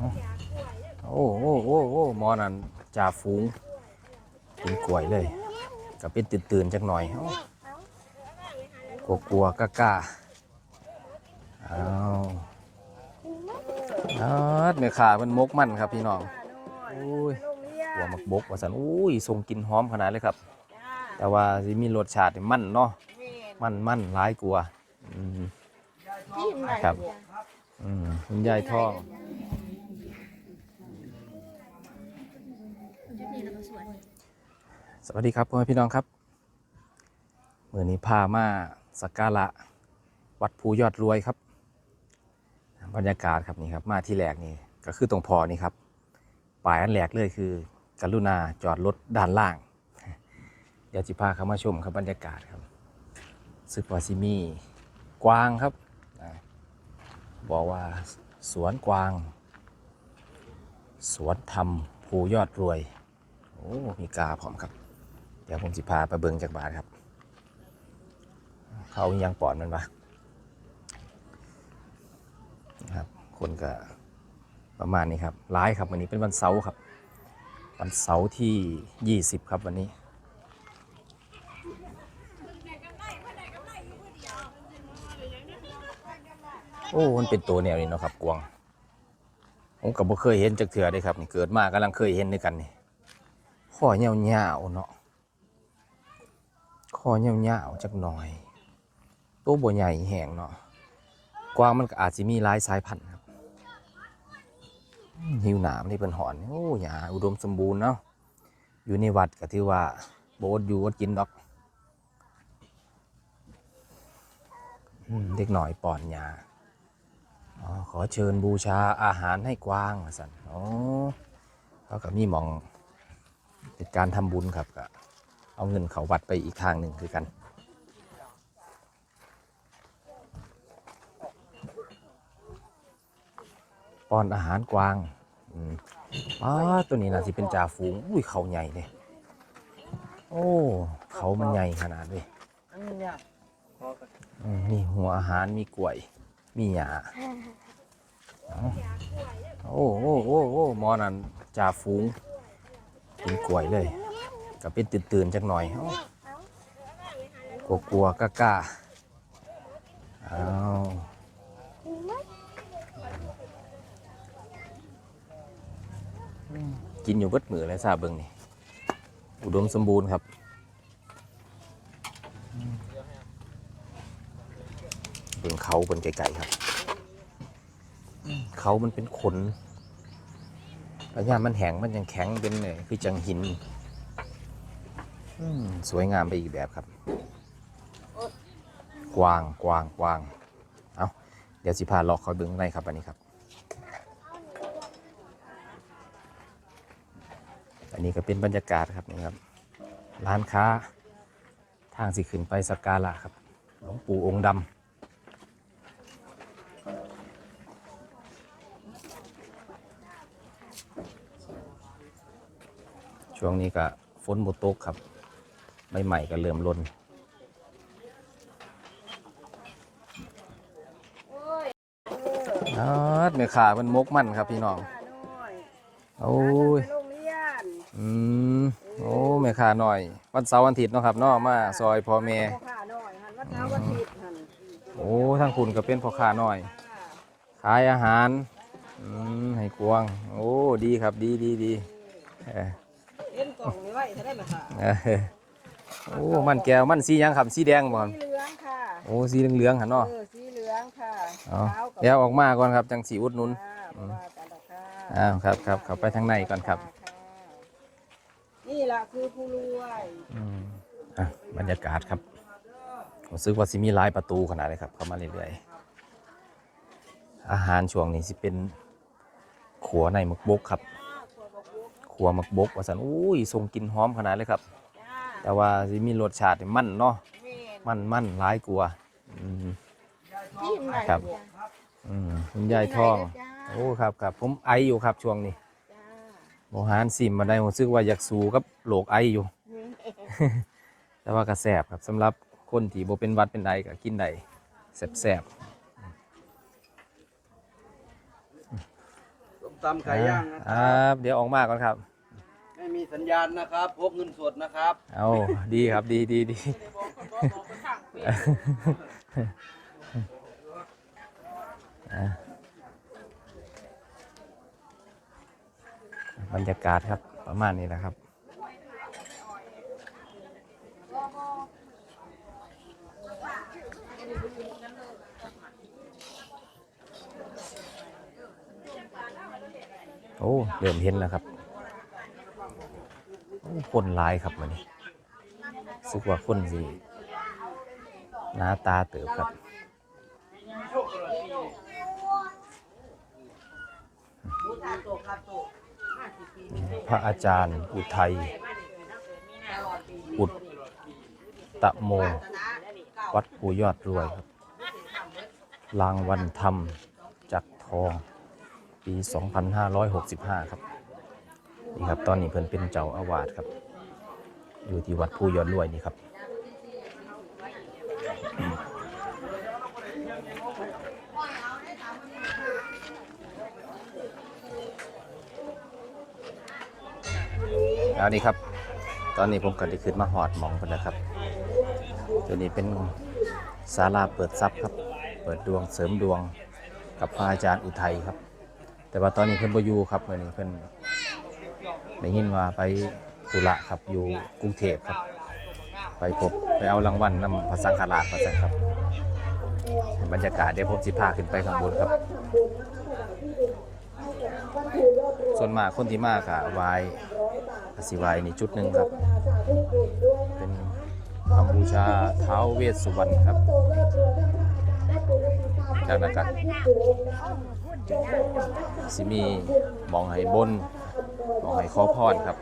โอ้โอ้โอ้โอ้หมอนั่นจ่าฝูงกินกล้วยเลยก็เป็นตื่นตื่นๆจักหน่อยกลัวกลัวๆกล้ากล้าอ้าวอาดแม่ขามันมกมันครับพี่น้องอุ้ยหัวมักบกว่าสันอุ้ยทรงกินหอมขนาดเลยครับ แต่ว่าสิมีรสชาติมันเนาะมันมันหลายกลัวอืมครับ อืมคุณยายทอง สวัสดีครับพ่อแม่พี่น้องครับเมื่อนี้พามาสักการะวัดภูยอดรวยครับ บรรยากาศครับนี่ครับมาที่แรกนี่ก็คือตรงพอนี่ครับป่ายอันแรกเลยคือ กรุณาจอดรถด้านล่าง เดี๋ยวจิพาเข้ามาชมครับบรรยากาศครับซึกวาซิมีกวางครับ บอกว่าสวนกวาง สวนธรรมภูยอดรวย โอ้ มีกาพร้อมครับ ดี๋ยวผมสิพาไปเบิงจากบาทครับ เขาอิหยังปอดมันปะครับ คนก็ประมาณนี้ครับร้ายครับวันนี้เป็นวันเสาร์ครับ วันเสาร์ที่ 20 ครับวันนี้โอ้มันเป็นตัวแนวนี้เนาะครับกวางผมก็บ่เคยเห็นจักเถื่อเลยครับนี่เกิดมากำลังเคยเห็นด้วยกันนี่ข้อเหี่ยวเาๆเนาะ ข้อเหี่ยวเาๆจักหน่อย ตัวบัวใหญ่แห้งเนาะกวางมันก็อาจจะมีหลายสายพันธุ์ครับหิวหนามนี่เป็นหอนโอ้หยาอุดมสมบูรณ์เนาะอยู่ในวัดก็ถือว่าโบอดอยู่อดกินดอกเด็กหน่อยป่อนหยาอ๋อขอเชิญบูชาอาหารให้กวางสันอ๋อเขากับมีมองเป็นการทำบุญครับก็ เอาเงินเขาวัดไปอีกทางหนึ่งคือกัน ป้อนอาหารกวางอืมอ๋อตัวนี้นะสิเป็นจ่าฝูง อุ้ยเขาใหญ่เลยโอ้ เขามันใหญ่ขนาดเลยมีหัวอาหารมีกล้วย มีหญ้าโอ้โอ้โอ้โอ้หมอนั่นจ่าฝูงกินกล้วยเลย ก็เป็นตื่นตื่นๆจักหน่อยกลัวกลัวๆกล้ากล้าอ้าวกินอยู่เบิดมือเลยซาเบิงนี่ อุดมสมบูรณ์ครับเบิ่งเขาบนไกลๆครับ เขามันเป็นขนแล้วยามมันแห้งมันยังแข็งเป็นเนี่ยคือจังหิน สวยงามไปอีกแบบครับ กวางกวางกวาง เอาเดี๋ยวสิพาลาะเขาเบิ้งข้างในครับอันนี้ครับ อันนี้ก็เป็นบรรยากาศครับนี่ครับ ร้านค้าทางสิขึ้นไปสักการะครับ หลวงปู่องค์ดำช่วงนี้ก็ฝนบุตกครับ ใหม่ๆก็เริ่มล้นอาดแม่ขามันมกมันครับพี่น้อง โอ้ยโรงเรียนอืม โอ้แม่ขาหน่อย วันเสาร์วันอาทิตย์เนาะครับเนาะมาซอยพ่อแม่พ่อข้าน้อยหันวัดเช้าวัดทิศหันโอ้ทั้งคุณก็เป็นพ่อค้าหน่อย ขายอาหาร อืม ให้กวาง โอ้ ดีครับ ดีดีดีเออเอ็นกล่องนี่ไว้จะได้ไหมค่ะเออ โอ้มันแก้วมันสีหยังครับสีแดงบ่ครับสีเหลืองค่ะโอ้สีเหลืองๆหันเนาะ เออสีเหลืองค่ะเอาขาวกับเดี๋ยวออกมาก่อนครับจังสีอุดหนุน ค่ะว่ากันดอกค่ะอ้าวครับครับเข้าไปทางในก่อนครับนี่แหละคือผู้รวยอืมอะบรรยากาศครับผมซื้อว่าสิมีหลายประตูขนาดเลยครับ เข้ามาเรื่อยๆ อาหารช่วงนี้สิเป็นขัวในหมึกบกครับขัวหมึกบกว่าสันอุ้ยทรงกลินหอมขนาดเลยครับจ้า แต่ว่าสิมีรสชาติที่มันเนาะแม่นมันมันหลายกลัวาอืมจิ้มไหนครับจ้าอืมคุณยายทองจ้าโอ้ครับครับผมไออยู่ครับช่วงนี้จ้าโมหารซิมมาได้ผมซึกว่าอยากสู้กับโรคไออยู่ แต่ว่ากระแสบครับสำหรับคนที่บ่เป็นหวัดเป็นไอก็กินได้แสบๆตำไก่ย่างนะคครัรับบเดี๋ยวออกมาก่อนครับไมีสัญญาณนะครับพกเงินสดนะครับเอาดีครับดีดีดีบรรยากาศครับประมาณนี้นะครับโอ้เริ่มเห็นแล้วครับ คนหลายครับมันนี้สึกว่าคนสิหน้าตาเติบครับพระอาจารย์อุทัย อุตตะโม วัดภูยอดรวยครับ รางวัลธรรมจักทอง ปี 2565 ครับ นี่ครับ ตอนนี้เพิ่นเป็นเจ้าอาวาสครับ อยู่ที่วัดภูยอดรวยนี่ครับแล้วนี่ครับ ตอนนี้ผมก็ได้ขึ้นมาหอดหมองเพิ่นแล้วครับ ตัวนี้เป็นศาลาเปิดทรัพย์ครับ เปิดดวงเสริมดวงกับพระอาจารย์อุทัยครับ แต่ว่าตอนนี้เพิ่นบ่อยู่ครับมื้อนี้เพิ่น ได้ยินว่าไปธุระครับอยู่กรุงเทพครับ ไปพบไปเอารางวัลนำพระสังฆราชมาสั่ครับ บรรยากาศเดี๋ยวผมสิพาขึ้นไปข้างบนครับ ส่วนมากคนที่มากอะวายสิวายนี่จุดหนึ่งครับ เป็นคำบูชาเท้าเวสสุวรรณครับ จากนั้นก็สิมีหมองให้บน หมองให้ขอพรครับ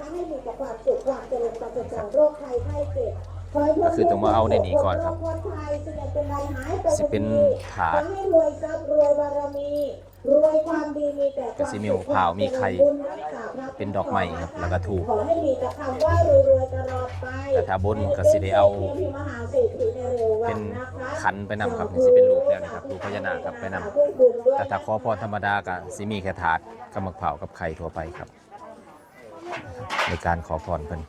ก็คือต้องมาเอาในนี้ก่อนครับสิเป็นถาดให้รวยทรัพย์รวยบารมีรวยความดีมีแต่ก็สิมีมะพร้าวมีไข่เป็นดอกไม้ครับแล้วก็ถูกขอให้มีแต่คำว่ารวยๆตลอดไปแต่ถ้าบนก็สิได้เอามหาเศรษฐีในเร็ววัเป็นนะคะขันไปนำครับนี่สิเป็นรูปแล้วนะครับรูปพญานาคครับไปนำแต่ถ้าขอพรธรรมดาก็สิมีแค่ถาดกับมะพร้าวกับไข่ทั่วไปครับ ในการขอพรเพิ่น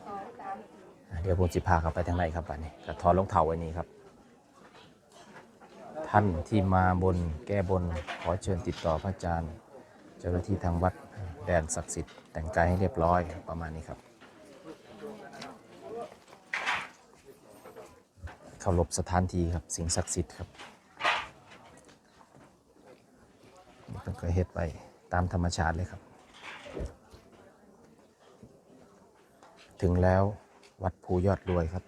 เดี๋ยวผมสิพาเขาไปทางในครับบัดนี้ก็ถอดรองเท้าไว้นี้ครับ ท่านที่มาบนแก้บนขอเชิญติดต่อพระอาจารย์ เจ้าหน้าที่ทางวัดแดนศักดิ์สิทธิ์แต่งกายให้เรียบร้อยประมาณนี้ครับ เคารพสถานที่ครับสิ่งศักดิ์สิทธิ์ครับนี่เพิ่นก็เฮ็ดไปตามธรรมชาติเลยครับ ถึงแล้ววัดภูยอดรวยครับ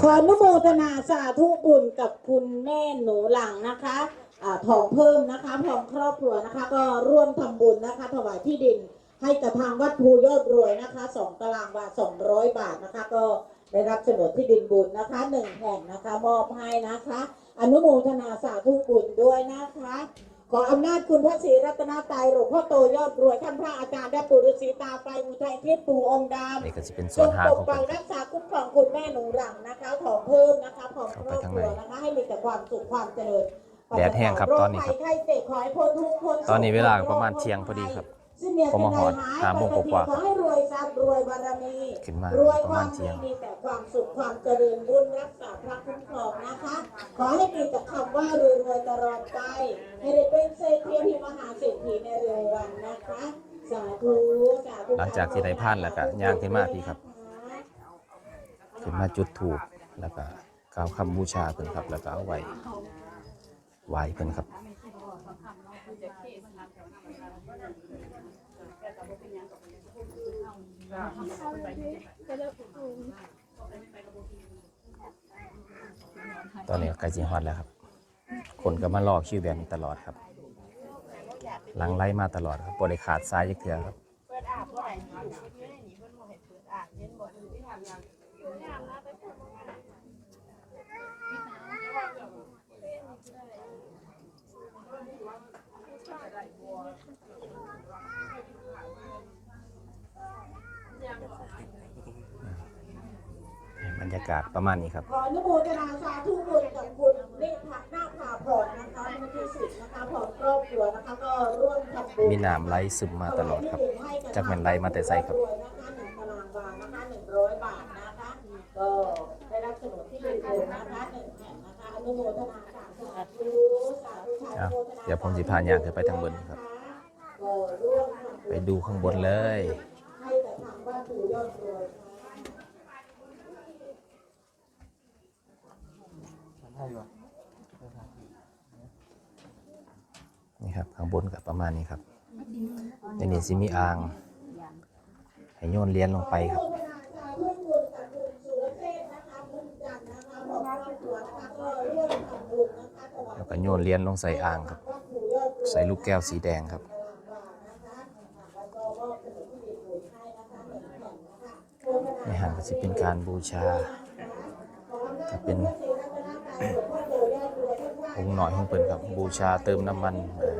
ขออนุโมทนาสาธุบุญกับคุณแม่หนูหลังนะคะอ่าทองเพิ่มนะคะขอมครอบครัวนะคะ ก็ร่วมทำบุญนะคะ ถวายที่ดินให้กับทางวัดภูยอดรวยนะคะสองตารางวาสองร้อยบาทนะคะ ก็ได้รับโฉนดที่ดินบุญนะคะหนึ่งแห่งนะคะ มอบให้นะคะ อนุโมทนาสาธุบุญด้วยนะคะ ขออำนาจคุณพระศรีรัตนตรัยหลวงพ่อโตยอดรวยท่านพระอาจารย์และปู่ฤาษีตาไฟอุทัยเทพปู่องค์ดำนี่ก็จะเป็นจส่วนงหางปขกองป้เพิ่องนรักษาคุ้มครองคุณแม่หนูหลังนะคะขอเพิ่มนะคะของครอบเข้าคไปรัข้างวในนะคะให้มีแต่ความสุขความเจริญแดดแห้งครับตอนนี้ครับ โภัยไข้เจ็บขอให้พ้นทุกข์พ้นโศกตอนนี้เวลาก็ประมาณเที่ยงพอดีครับ สิ้นเดือนผมมาหอดปีให้าโมงกว่าๆขอให้รวยทรัพย์รวยบารมีขึ้นมารวยประความาณมเที่ดียงมีแต่ความสุขความเจริญบุญรักษาพระคุ้มครองนะคะ ขอให้มีแต่คำว่ารวยรวยตลอดไปให้ได้เป็นเศรษฐีที่มหาเศรษฐีในเร็ววันนะคะสาธุสาธุหลังจากที่ได้ผ่านแล้วก็ย่างขึ้นมาพี่ครับขึ้นมาจุดถูกแล้วก็กล่าวคำบูชาเพิ่นครับ แล้วก็เอาไว้ไหว้เพิ่นครับ ตอนนี้ก็ใกล้จีฮอดแล้วครับ คนก็มารอคิวแบบนี้ตลอดครับหลังไล่มาตลอดครับบริขาดซ้ายยักเทือครับากาศประมาณนี้ครับ ขออนุโมทนาสาธุบุญกับคุณนิพัฒน์นาคาพรนะคะมูลที่สินะคะพร้อมครอบครัวนะคะก็ร่วมทำบุญมีน้ำไหลซึมมาตลอดครับจักแม่นไหลมาแต่ไสครับนะคะหนึ่งตารางวานะคะหนึ่งร้อยบาทนะคะก็ได้รับโฉนดที่ดินเลยนะคะหนึ่งแห่งนะคะอนุโมทนาสาธุสาธุสาธุเอาเดี๋ยวผมสิพาย่างขึ้นไปทางบนครับก็ร่วมทำบุญไปดูข้างบนเลยให้แต่ทางบ้านปู่ยอดรวยค่ะ นี่ครับข้างบนกับประมาณนี้ครับในนี้สิมีอ่างให้โยนเหรียนลงไปครับโฆษณาชาวกับคุณสุรเชษฐ์นะคะบุญจันทร์นะคะบอกครอบครัวนะคะก็ร่วนะคะถวายแล้วก็โยนเหรียนลงใส่อ่างครับ ใส่ลูกแก้วสีแดงครับในหันก็จะเป็นการบูชาจะเป็น องค์หน่อยของเปิ่นครับ บูชาเติมน้ำมันเอ่อ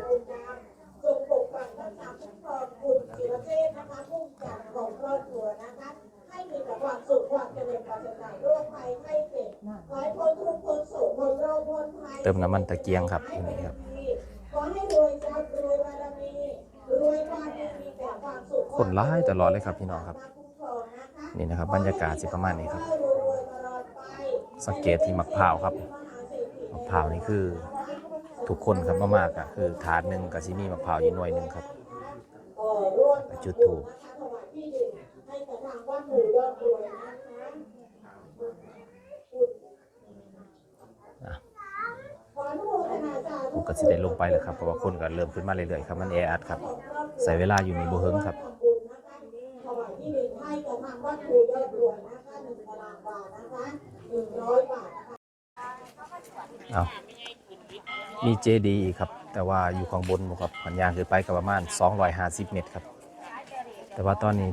จงปกปักรักษาคุ้มครองคุณศิรเทพนะคะผู้จัดของครอบครัวนะคะให้มีแต่ความสุขความเจริญปราศจากโรคภัยไข้เจ็บขอให้พ้นทุกข์พ้นโศกพ้นโรคพ้นเติมน้ำมันตะเกียงครับนี่ครับคนร้ายตลอดเลยครับพี่น้องครับ นี่นะครับ บรรยากาศสิประมาณนี้ครับ สังเกตที่มะพร้าวครับมะพร้าวนี่คือทุกคนครับมามากอะคือถาดหนึ่งกับซิมีมะพร้าวอยู่หน่วยหนึ่งครับจุดธูกผมก็สิได้ลงไปแล้วครับเพราะว่าคนก็เริ่มขึ้นมาเรื่อยๆครับมันแออัดครับ ใส่เวลาอยู่ในบ่เฮิงครับทำบุญนะคะถวายที่ดินให้กับทางวัดหมู่ยอดรวยนะคะหนึ่งตารางวานะคะ เอามีเจดีอีกครับ แต่ว่าอยู่ข้างบนบ่ครับหันยางคือไปกับประมาณ 250 เมตรครับ แต่ว่าตอนนี้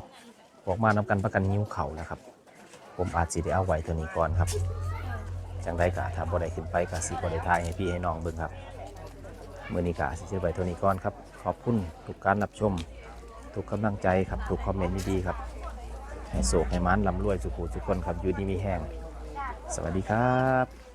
พวกมานำกันประกันนิ้วเขาแล้วครับ ผมอาจสิได้เอาไว้เท่านี้ก่อนครับ จังได้กะถ้าบ่ได้ขึ้นไปกะสิบ่ได้ทายให้พี่ให้น้องเบิ่งครับมื้อนี้กะสิเชื่อไว้เท่านี้ก่อนครับ ขอบคุณทุกการรับชม ทุกกำลังใจครับทุกคอมเมนต์ดีๆครับให้โศกให้มันลำรวยสุขุทุกคนครับอยู่ดีมีแห้ง สวัสดีครับ